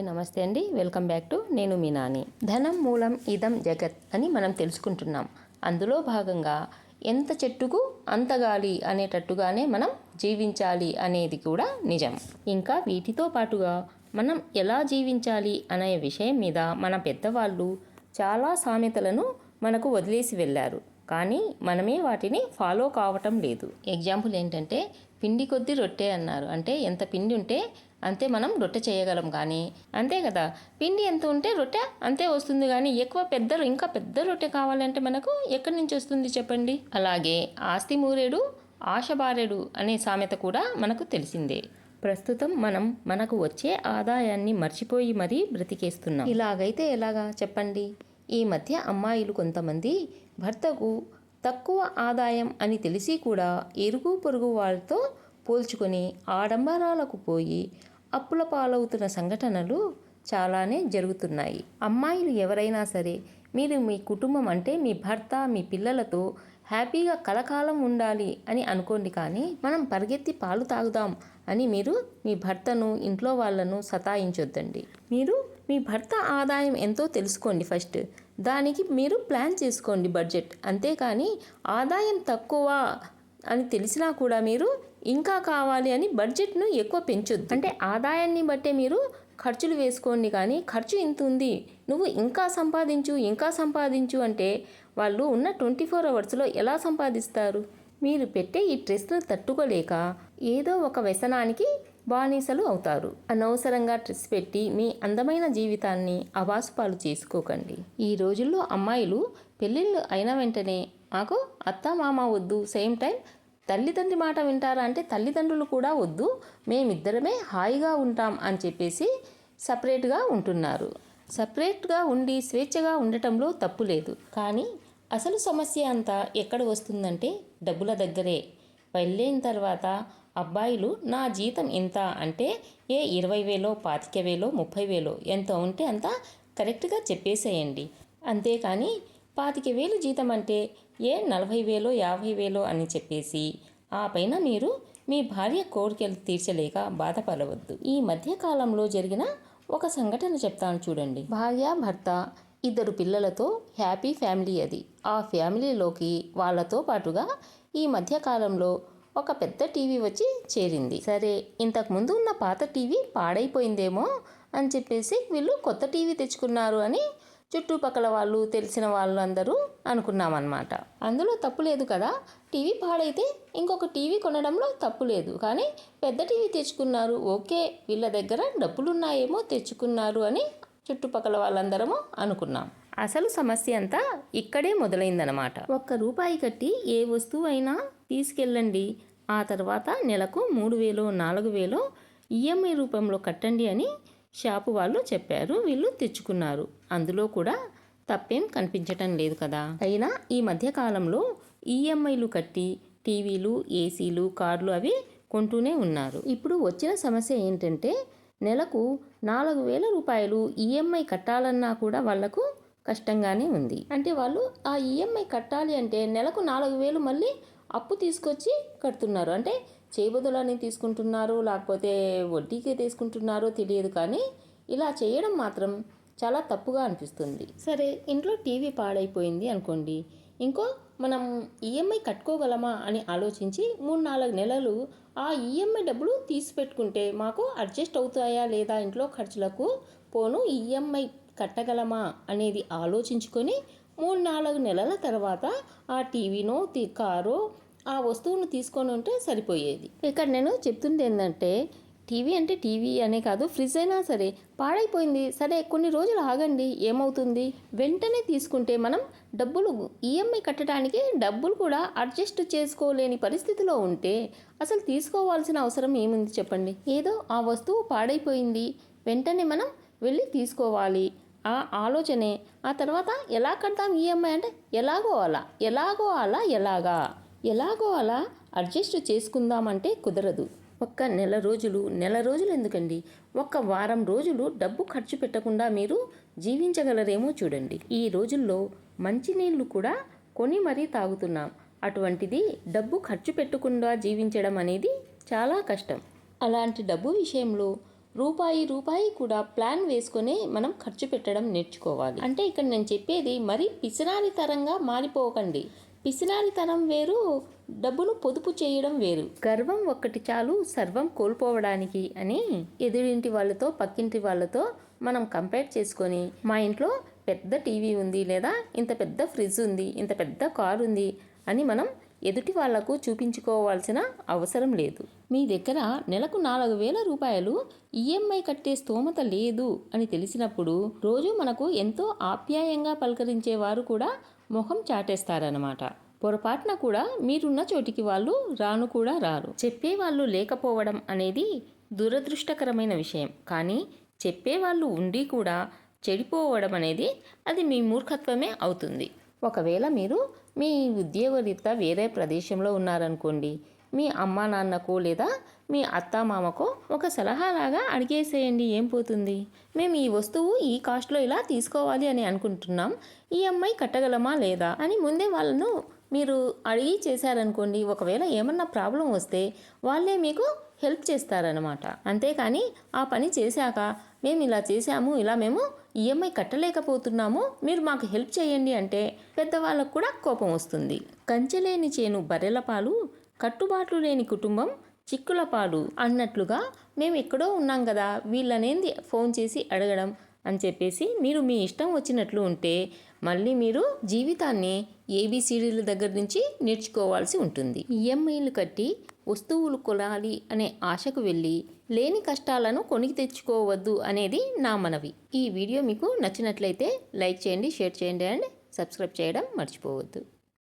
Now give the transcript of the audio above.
Hi నమస్తే అండి. Welcome back to నేను మీ నాని. ధనం మూలం ఇదం జగత్ అని మనం తెలుసుకుంటున్నాం. అందులో భాగంగా ఎంత చెట్టుకు అంత గాలి అనేటట్టుగానే మనం జీవించాలి అనేది కూడా నిజం. ఇంకా వీటితో పాటుగా మనం ఎలా జీవించాలి అనే విషయం మీద మన పెద్దవాళ్ళు చాలా సామెతలను మనకు వదిలేసి వెళ్ళారు. కానీ మనమే వాటిని ఫాలో కావటం లేదు. ఎగ్జాంపుల్ ఏంటంటే పిండి కొద్ది రొట్టె అన్నారు. అంటే ఎంత పిండి ఉంటే అంతే మనం రొట్టె చేయగలం కానీ అంతే కదా? పిండి ఎంత ఉంటే రొట్టె అంతే వస్తుంది కానీ ఎక్కువ పెద్ద ఇంకా పెద్ద రొట్టె కావాలంటే మనకు ఎక్కడి నుంచి వస్తుంది చెప్పండి? అలాగే ఆస్తి మూరేడు ఆశబారేడు అనే సామెత కూడా మనకు తెలిసిందే. ప్రస్తుతం మనం మనకు వచ్చే ఆదాయాన్ని మర్చిపోయి మరీ బ్రతికేస్తున్నాం. ఇలాగైతే ఎలాగా చెప్పండి? ఈ మధ్య అమ్మాయిలు కొంతమంది భర్తకు తక్కువ ఆదాయం అని తెలిసి కూడా ఇరుగు పొరుగు వాళ్ళతో పోల్చుకొని ఆడంబరాలకు పోయి అప్పుల పాలవుతున్న సంఘటనలు చాలానే జరుగుతున్నాయి. అమ్మాయిలు ఎవరైనా సరే మీరు మీ కుటుంబం అంటే మీ భర్త మీ పిల్లలతో హ్యాపీగా కలకాలం ఉండాలి అని అనుకోండి కానీ మనం పరిగెత్తి పాలు తాగుదాం అని మీరు మీ భర్తను ఇంట్లో వాళ్ళను సతాయించొద్దండి. మీరు మీ భర్త ఆదాయం ఎంతో తెలుసుకోండి ఫస్ట్. దానికి మీరు ప్లాన్ చేసుకోండి బడ్జెట్. అంతేకాని ఆదాయం తక్కువ అని తెలిసినా కూడా మీరు ఇంకా కావాలి అని బడ్జెట్ను ఎక్కువ పెంచొద్దు. అంటే ఆదాయాన్ని బట్టే మీరు ఖర్చులు వేసుకోండి కానీ ఖర్చు ఇంత ఉంది నువ్వు ఇంకా సంపాదించు ఇంకా సంపాదించు అంటే వాళ్ళు ఉన్న ట్వంటీ ఫోర్ అవర్స్లో ఎలా సంపాదిస్తారు? మీరు పెట్టే ఈ స్ట్రెస్ను తట్టుకోలేక ఏదో ఒక వ్యసనానికి బానిసలు అవుతారు. అనవసరంగా స్ట్రెస్ పెట్టి మీ అందమైన జీవితాన్ని అవాసుపాలు చేసుకోకండి. ఈ రోజుల్లో అమ్మాయిలు పెళ్ళిళ్ళు అయిన వెంటనే మాకు అత్త మామ వద్దు సేమ్ టైం తల్లిదండ్రి మాట వింటారా? అంటే తల్లిదండ్రులు కూడా వద్దు మేమిద్దరమే హాయిగా ఉంటాం అని చెప్పేసి సపరేట్గా ఉంటున్నారు. సపరేట్గా ఉండి స్వేచ్ఛగా ఉండటంలో తప్పు లేదు. కానీ అసలు సమస్య అంతా ఎక్కడ వస్తుందంటే డబ్బుల దగ్గరే. పెళ్ళైన తర్వాత అబ్బాయిలు నా జీతం ఎంత అంటే ఏ ఇరవై వేలో పాతిక వేలో ముప్పై వేలో ఎంత ఉంటే అంత కరెక్ట్గా చెప్పేసేయండి. అంతేకాని పాతిక వేలు జీతం అంటే ఏ నలభై వేలో యాభై వేలో అని చెప్పేసి ఆ పైన మీరు మీ భార్య కోరికలు తీర్చలేక బాధపడవద్దు. ఈ మధ్యకాలంలో జరిగిన ఒక సంఘటన చెప్తాను చూడండి. భార్య భర్త ఇద్దరు పిల్లలతో హ్యాపీ ఫ్యామిలీ అది. ఆ ఫ్యామిలీలోకి వాళ్ళతో పాటుగా ఈ మధ్యకాలంలో ఒక పెద్ద టీవీ వచ్చి చేరింది. సరే ఇంతకు ముందు ఉన్న పాత టీవీ పాడైపోయిందేమో అని చెప్పేసి వీళ్ళు కొత్త టీవీ తెచ్చుకున్నారు అని చుట్టుపక్కల వాళ్ళు తెలిసిన వాళ్ళు అందరూ అనుకున్నామన్నమాట. అందులో తప్పు లేదు కదా. టీవీ పాడైతే ఇంకొక టీవీ కొనడంలో తప్పు లేదు. కానీ పెద్ద టీవీ తెచ్చుకున్నారు. ఓకే వీళ్ళ దగ్గర డబ్బులున్నాయేమో తెచ్చుకున్నారు అని చుట్టుపక్కల వాళ్ళందరము అనుకున్నాం. అసలు సమస్య అంతా ఇక్కడే మొదలైందనమాట ఒక్క రూపాయి కట్టి ఏ వస్తువు అయినా తీసుకెళ్ళండి. ఆ తర్వాత నెలకు మూడు వేలు నాలుగు వేలు ఈఎంఐ రూపంలో కట్టండి అని షాపు వాళ్ళు చెప్పారు. వీళ్ళు తెచ్చుకున్నారు. అందులో కూడా తప్పేం కనిపించటం లేదు కదా. అయినా ఈ మధ్యకాలంలో ఈఎంఐలు కట్టి టీవీలు ఏసీలు కార్లు అవి కొంటూనే ఉన్నారు. ఇప్పుడు వచ్చిన సమస్య ఏంటంటే నెలకు నాలుగు వేల రూపాయలు ఈఎంఐ కట్టాలన్నా కూడా వాళ్ళకు కష్టంగానే ఉంది. అంటే వాళ్ళు ఆ ఈఎంఐ కట్టాలి అంటే నెలకు నాలుగు వేలు మళ్ళీ అప్పు తీసుకొచ్చి కడుతున్నారు. అంటే చేయబదులని తీసుకుంటున్నారు లేకపోతే వడ్డీకే తీసుకుంటున్నారో తెలియదు కానీ ఇలా చేయడం మాత్రం చాలా తప్పుగా అనిపిస్తుంది. సరే ఇంట్లో టీవీ పాడైపోయింది అనుకోండి. ఇంకో మనం ఈఎంఐ కట్టుకోగలమా అని ఆలోచించి మూడు నాలుగు నెలలు ఆ ఈఎంఐ డబ్బులు తీసి పెట్టుకుంటే మాకు అడ్జస్ట్ అవుతాయా లేదా ఇంట్లో ఖర్చులకు పోను ఈఎంఐ కట్టగలమా అనేది ఆలోచించుకొని మూడు నాలుగు నెలల తర్వాత ఆ టీవీనో కారు కారో ఆ వస్తువును తీసుకొని ఉంటే సరిపోయేది. ఇక్కడ నేను చెప్తుంది ఏంటంటే టీవీ అంటే టీవీ అనే కాదు ఫ్రిడ్జ్ అయినా సరే పాడైపోయింది. సరే కొన్ని రోజులు ఆగండి ఏమవుతుంది? వెంటనే తీసుకుంటే మనం డబ్బులు ఈఎంఐ కట్టడానికి డబ్బులు కూడా అడ్జస్ట్ చేసుకోలేని పరిస్థితిలో ఉంటే అసలు తీసుకోవాల్సిన అవసరం ఏముంది చెప్పండి? ఏదో ఆ వస్తువు పాడైపోయింది వెంటనే మనం వెళ్ళి తీసుకోవాలి. ఆ ఆలోచనే. ఆ తర్వాత ఎలా కడతాం ఈఎంఐ అంటే ఎలాగో అలా ఎలాగో అలా ఎలాగా. ఎలాగో అలా అడ్జస్ట్ చేసుకుందామంటే కుదరదు. ఒక్క నెల రోజులు నెల రోజులు ఎందుకండి? ఒక్క వారం రోజులు డబ్బు ఖర్చు పెట్టకుండా మీరు జీవించగలరేమో చూడండి. ఈ రోజుల్లో మంచినీళ్ళు కూడా కొని మరీ తాగుతున్నాం. అటువంటిది డబ్బు ఖర్చు పెట్టకుండా జీవించడం అనేది చాలా కష్టం. అలాంటి డబ్బు విషయంలో రూపాయి రూపాయి కూడా ప్లాన్ వేసుకొని మనం ఖర్చు పెట్టడం నేర్చుకోవాలి. అంటే ఇక్కడ నేను చెప్పేది మరి పిసినారితరంగా మారిపోకండి. పిసినారితనం వేరు డబ్బును పొదుపు చేయడం వేరు. గర్వం ఒక్కటి చాలు సర్వం కోల్పోవడానికి అని ఎదురింటి వాళ్ళతో పక్కింటి వాళ్ళతో మనం కంపేర్ చేసుకొని మా ఇంట్లో పెద్ద టీవీ ఉంది లేదా ఇంత పెద్ద ఫ్రిడ్జ్ ఉంది ఇంత పెద్ద కార్ ఉంది అని మనం ఎదుటి వాళ్ళకు చూపించుకోవాల్సిన అవసరం లేదు. మీ దగ్గర నెలకు నాలుగు వేల రూపాయలు ఈఎంఐ కట్టే స్తోమత లేదు అని తెలిసినప్పుడు రోజు మనకు ఎంతో ఆప్యాయంగా పలకరించేవారు కూడా మొహం చాటేస్తారనమాట పొరపాటున కూడా మీరున్న చోటికి వాళ్ళు రాను కూడా రారు. చెప్పేవాళ్ళు లేకపోవడం అనేది దురదృష్టకరమైన విషయం. కానీ చెప్పేవాళ్ళు ఉండి కూడా చెడిపోవడం అనేది అది మీ మూర్ఖత్వమే అవుతుంది. ఒకవేళ మీరు మీ ఉద్యోగరీత్యా వేరే ప్రదేశంలో ఉన్నారనుకోండి మీ అమ్మా నాన్నకు లేదా మీ అత్తామామకు ఒక సలహాలాగా అడిగేసేయండి ఏం పోతుంది? మేము ఈ వస్తువు ఈ కాస్ట్లో ఇలా తీసుకోవాలి అని అనుకుంటున్నాం ఈ అమ్మాయి కట్టగలమా లేదా అని ముందే వాళ్ళను మీరు అడిగి చేశారనుకోండి ఒకవేళ ఏమన్నా ప్రాబ్లం వస్తే వాళ్ళే మీకు హెల్ప్ చేస్తారనమాట అంతేకాని ఆ పని చేశాక మేము ఇలా చేశాము ఇలా మేము ఈఎంఐ కట్టలేకపోతున్నాము మీరు మాకు హెల్ప్ చేయండి అంటే పెద్దవాళ్ళకు కూడా కోపం వస్తుంది. కంచెలేని చేను బర్రెల పాలు కట్టుబాట్లు లేని కుటుంబం చిక్కుల పాలు అన్నట్లుగా మేము ఎక్కడో ఉన్నాం కదా వీళ్ళనేంది ఫోన్ చేసి అడగడం అని చెప్పేసి మీరు మీ ఇష్టం వచ్చినట్లు ఉంటే మళ్ళీ మీరు జీవితాన్ని ఏబిసిడీల దగ్గర నుంచి నేర్చుకోవాల్సి ఉంటుంది. ఈఎంఐలు కట్టి వస్తువులు కొనాలి అనే ఆశకు వెళ్ళి లేని కష్టాలను కొనికి తెచ్చుకోవద్దు అనేది నా మనవి. ఈ వీడియో మీకు నచ్చినట్లయితే లైక్ చేయండి షేర్ చేయండి అండ్ సబ్స్క్రైబ్ చేయడం మర్చిపోవద్దు.